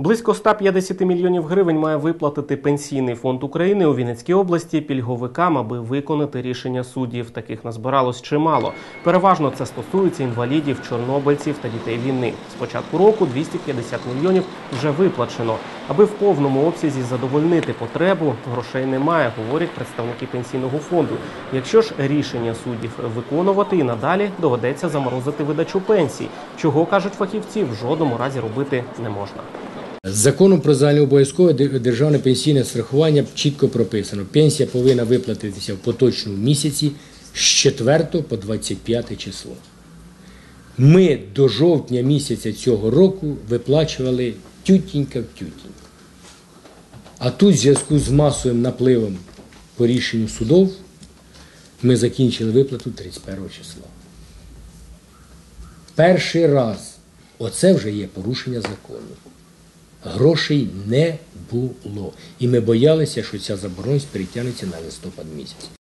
Близько 150 мільйонів гривень має виплатити пенсійний фонд України у Вінницькій області пільговикам, аби виконати рішення суддів. Таких назбиралось чимало. Переважно це стосується інвалідів, чорнобильців та дітей війни. З початку року 250 мільйонів вже виплачено. Аби в повному обсязі задовольнити потребу, грошей немає, говорять представники пенсійного фонду. Якщо ж рішення суддів виконувати і надалі доведеться заморозити видачу пенсій, чого кажуть фахівці, в жодному разі робити не можна. Законом про загальнообов'язкове де- державне пенсійне страхування чітко прописано. Пенсія повинна виплатитися в поточному місяці з 4 по 25 число. Ми до жовтня місяця цього року виплачували тютінька в тютінь. А тут, в зв'язку з масовим напливом по рішенню судов, ми закінчили виплату 31 числа. Перший раз оце вже є порушення закону. Грошей не було. І ми боялися, що ця заборгованість перетягнеться на листопад місяць.